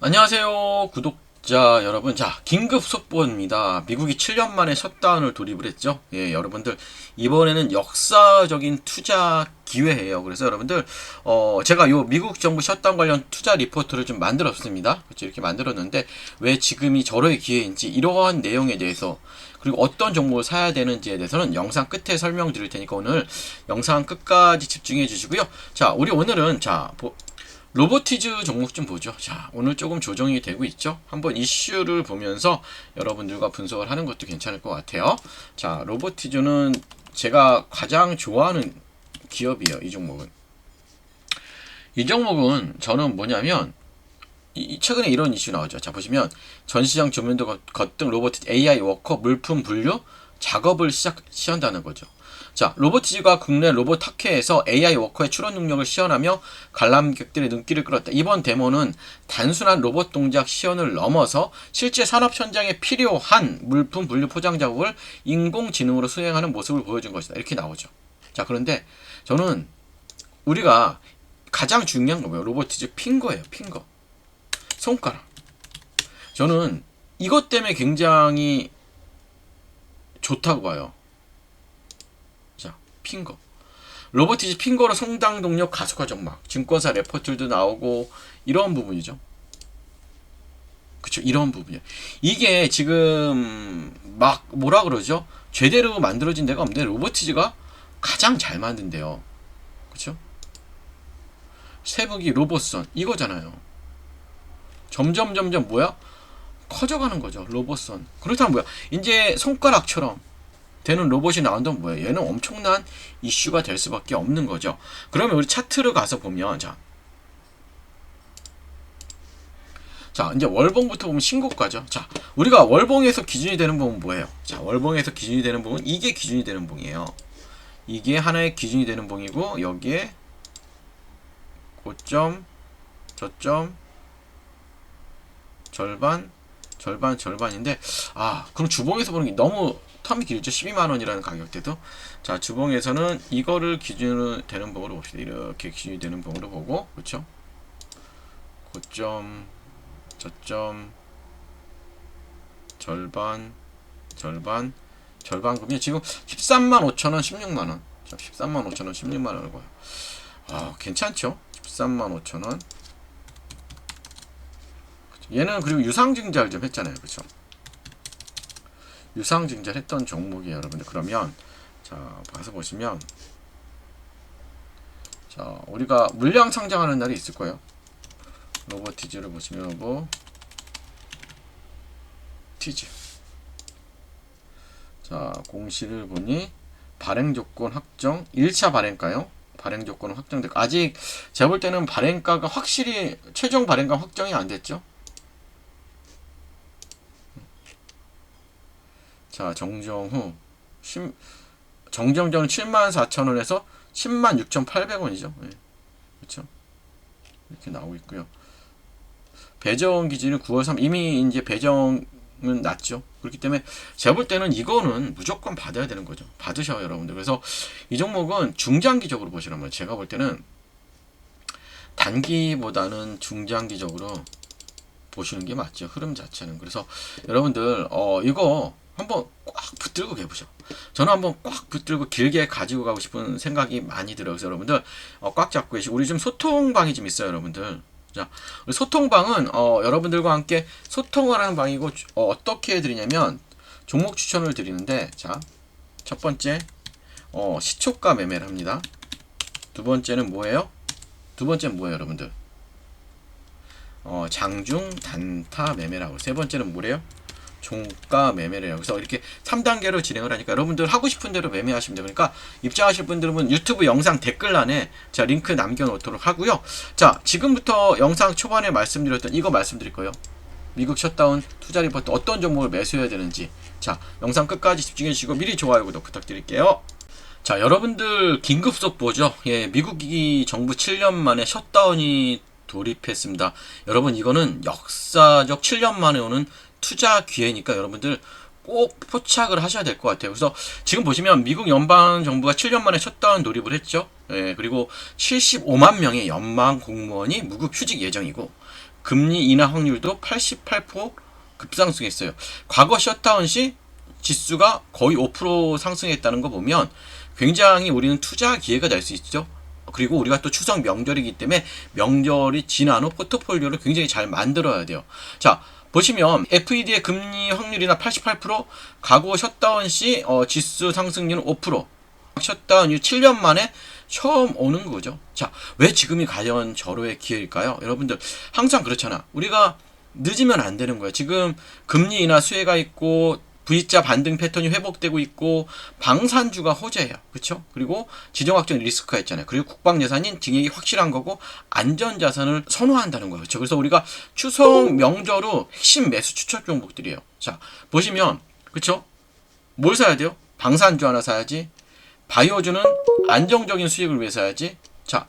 안녕하세요 구독자 여러분. 자 긴급 속보입니다. 미국이 7년 만에 셧다운을 돌입을 했죠. 예 여러분들 이번에는 역사적인 투자 기회예요. 그래서 여러분들 어 제가 요 미국 정부 셧다운 관련 투자 리포트를 좀 만들었습니다. 그렇죠? 이렇게 만들었는데 왜 지금이 저의 기회인지 이러한 내용에 대해서 그리고 어떤 종목을 사야 되는지에 대해서는 영상 끝에 설명드릴 테니까 오늘 영상 끝까지 집중해 주시고요. 자 우리 오늘은 자 보- 로보티즈 종목 좀 보죠. 자, 오늘 조금 조정이 되고 있죠. 한번 이슈를 보면서 여러분들과 분석을 하는 것도 괜찮을 것 같아요. 자, 로보티즈는 제가 가장 좋아하는 기업이에요. 이 종목은. 이 종목은 저는 뭐냐면 이- 이 최근에 이런 이슈 나오죠. 자, 보시면 전시장 조면도 거- 거뜬 로보티즈 AI 워커 물품 분류 작업을 시작 시한다는 거죠. 자, 로보티즈가 국내 로봇 학회에서 AI 워커의 추론 능력을 시연하며 관람객들의 눈길을 끌었다. 이번 데모는 단순한 로봇 동작 시연을 넘어서 실제 산업 현장에 필요한 물품 분류 포장 작업을 인공지능으로 수행하는 모습을 보여준 것이다. 이렇게 나오죠. 자, 그런데 저는 우리가 가장 중요한 거 뭐예요? 로보티즈 핑거예요. 핑거. 손가락. 저는 이것 때문에 굉장히 좋다고 봐요. 자, 핑거. 로보티즈 핑거로 성당 동력 가속화 정막. 증권사 레포트도 나오고 이런 부분이죠. 그쵸 이런 부분이요. 이게 지금 막 뭐라 그러죠? 제대로 만들어진 데가 없는데 로보티즈가 가장 잘 만든대요. 그쵸 세부기 로봇선 이거잖아요. 점점 점점 뭐야? 커져가는 거죠. 로봇선. 그렇다면 뭐야? 이제 손가락처럼 되는 로봇이 나온다면 뭐예요? 얘는 엄청난 이슈가 될 수밖에 없는 거죠. 그러면 우리 차트를 가서 보면 자. 자, 이제 월봉부터 보면 신고가죠. 자, 우리가 월봉에서 기준이 되는 부분 뭐예요? 자, 월봉에서 기준이 되는 부분 이게 기준이 되는 봉이에요. 이게 하나의 기준이 되는 봉이고 여기에 고점, 저점, 절반, 절반, 절반인데 아 그럼 주봉에서 보는 게 너무 텀이 길죠. 12만 원이라는 가격대도. 자 주봉에서는 이거를 기준으로 되는 봉으로 봅시다. 이렇게 기준이 되는 봉으로 보고 그렇죠? 고점 저점 절반 절반 절반금이 지금 13만 5천 원 16만 원. 자, 13만 5천 원 16만 원을 봐요. 아 괜찮죠? 13만 5천 원. 얘는 그리고 유상증자를 좀 했잖아요. 그쵸? 유상증자를 했던 종목이에요. 여러분들. 그러면, 자, 봐서 보시면, 자, 우리가 물량 상장하는 날이 있을 거예요. 로보티즈를 보시면, 뭐, 티즈. 자, 공시를 보니, 발행 조건 확정, 1차 발행가요? 발행 조건은 확정됐고, 아직 제가 볼 때는 발행가가 확실히, 최종 발행가 확정이 안 됐죠? 자, 정정 후 10, 정정전은 74,000원에서 106,800원이죠. 예. 그렇죠? 이렇게 나오고 있고요. 배정 기준은 9월 3 이미 이제 배정은 났죠. 그렇기 때문에 제가 볼 때는 이거는 무조건 받아야 되는 거죠. 받으셔요, 여러분들. 그래서 이 종목은 중장기적으로 보시란 말이에요. 제가 볼 때는 단기보다는 중장기적으로 보시는 게 맞죠. 흐름 자체는. 그래서 여러분들 어 이거 한번 꽉 붙들고 계보죠. 저는 한번 꽉 붙들고 길게 가지고 가고 싶은 생각이 많이 들어요. 그래서 여러분들 어, 꽉 잡고 계시고 우리 좀 소통방이 좀 있어요, 여러분들. 자, 소통방은 어, 여러분들과 함께 소통을 하는 방이고 어, 어떻게 해드리냐면 종목 추천을 드리는데 자, 첫 번째 어, 시초가 매매를 합니다. 두 번째는 뭐예요? 두 번째는 뭐예요, 여러분들? 어, 장중 단타 매매라고. 세 번째는 뭐래요? 종가 매매래요. 그래서 이렇게 3단계로 진행을 하니까 여러분들 하고 싶은 대로 매매하시면 돼요. 그러니까 입장하실 분들은 유튜브 영상 댓글란에 제가 링크 남겨놓도록 하고요. 자, 지금부터 영상 초반에 말씀드렸던 이거 말씀드릴 거예요. 미국 셧다운 투자 리포트 어떤 종목을 매수해야 되는지. 자, 영상 끝까지 집중해 주시고 미리 좋아요, 구독 부탁드릴게요. 자, 여러분들 긴급 속보죠. 예, 미국이 정부 7년 만에 셧다운이 돌입했습니다. 여러분 이거는 역사적 7년 만에 오는 투자 기회니까 여러분들 꼭 포착을 하셔야 될 것 같아요. 그래서 지금 보시면 미국 연방 정부가 7년 만에 셧다운 돌입을 했죠. 예, 그리고 75만 명의 연방 공무원이 무급 휴직 예정이고 금리 인하 확률도 88% 급상승했어요. 과거 셧다운 시 지수가 거의 5% 상승했다는 거 보면 굉장히 우리는 투자 기회가 될 수 있죠. 그리고 우리가 또 추석 명절이기 때문에 명절이 지난 후 포트폴리오를 굉장히 잘 만들어야 돼요. 자, 보시면 FED의 금리 확률이나 88%, 과거 셧다운 시 어, 지수 상승률은 5%, 셧다운 이후 7년 만에 처음 오는 거죠. 자, 왜 지금이 과연 절호의 기회일까요? 여러분들 항상 그렇잖아. 우리가 늦으면 안 되는 거예요. 지금 금리 인하 수혜가 있고 V자 반등 패턴이 회복되고 있고 방산주가 호재예요. 그렇죠? 그리고 지정학적 리스크가 있잖아요. 그리고 국방 예산인 증액이 확실한 거고 안전 자산을 선호한다는 거예요. 그렇죠? 그래서 우리가 추석 명절 후 핵심 매수 추천 종목들이에요. 자, 보시면 그렇죠? 뭘 사야 돼요? 방산주 하나 사야지. 바이오주는 안정적인 수익을 위해 사야지. 자,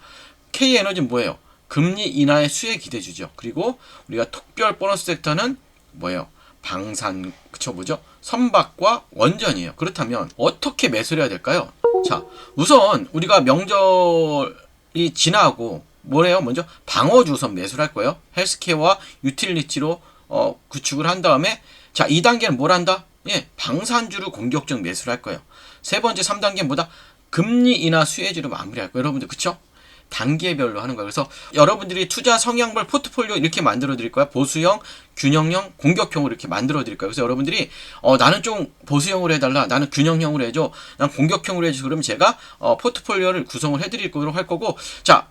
K에너지는 뭐예요? 금리 인하의 수혜 기대주죠. 그리고 우리가 특별 보너스 섹터는 뭐예요? 방산 그쵸 뭐죠? 선박과 원전이에요. 그렇다면 어떻게 매수를 해야 될까요? 자, 우선 우리가 명절이 지나고 뭐래요? 먼저 방어주 우선 매수를 할 거예요. 헬스케어와 유틸리티로 어, 구축을 한 다음에 자, 2단계는 뭘 한다? 예, 방산주를 공격적 매수를 할 거예요. 세 번째 3단계는 뭐다? 금리 인하 수혜주로 마무리할 거예요. 여러분들 그쵸? 단계별로 하는 거예요. 그래서 여러분들이 투자 성향별 포트폴리오 이렇게 만들어 드릴 거야. 보수형, 균형형, 공격형으로 이렇게 만들어 드릴 거예요. 그래서 여러분들이 어 나는 좀 보수형으로 해달라. 나는 균형형으로 해줘. 난 공격형으로 해줘. 그러면 제가 어 포트폴리오를 구성을 해드릴 거로 할 거고 자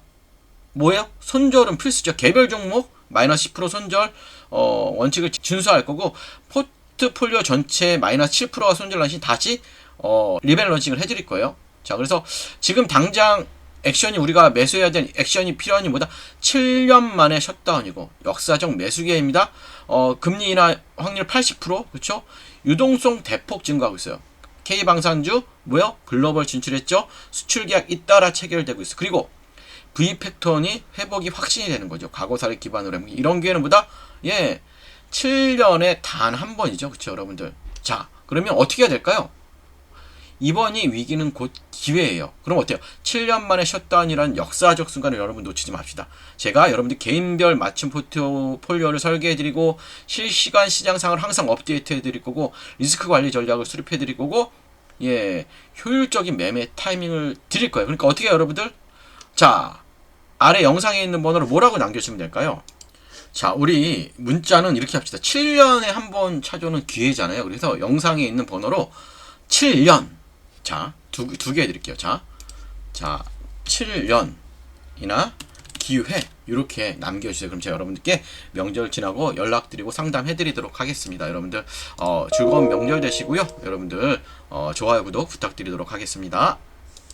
뭐예요? 손절은 필수죠. 개별 종목 마이너스 10% 손절 어 원칙을 준수할 거고 포트폴리오 전체 마이너스 7%가 손절 난시 다시 어 리밸런싱을 해드릴 거예요. 자 그래서 지금 당장 액션이 우리가 매수해야 될 액션이 필요한 이보다 7년 만에 셧다운이고 역사적 매수 기회입니다. 어, 금리 인하 확률 80% 그렇죠? 유동성 대폭 증가하고 있어요. K 방산주 뭐요? 글로벌 진출했죠. 수출 계약 잇따라 체결되고 있어. 그리고 V 패턴이 회복이 확신이 되는 거죠. 과거사를 기반으로 하면 이런 기회는 보다 예 7년에 단 한 번이죠. 그렇죠, 여러분들. 자, 그러면 어떻게 해야 될까요? 이번이 위기는 곧 기회예요. 그럼 어때요? 7년 만에 셧다운이라는 역사적 순간을 여러분 놓치지 맙시다. 제가 여러분들 개인별 맞춤 포트폴리오를 설계해드리고 실시간 시장 상을 항상 업데이트해드릴 거고 리스크 관리 전략을 수립해드릴 거고 예 효율적인 매매 타이밍을 드릴 거예요. 그러니까 어떻게 여러분들? 자 아래 영상에 있는 번호로 뭐라고 남겨주시면 될까요? 자, 우리 문자는 이렇게 합시다. 7년에 한 번 찾아오는 기회잖아요. 그래서 영상에 있는 번호로 7년 자, 두, 두 개 해드릴게요. 자, 자, 7년이나 기회, 이렇게 남겨주세요. 그럼 제가 여러분들께 명절 지나고 연락드리고 상담해드리도록 하겠습니다. 여러분들, 어, 즐거운 명절 되시고요. 여러분들, 어, 좋아요, 구독 부탁드리도록 하겠습니다.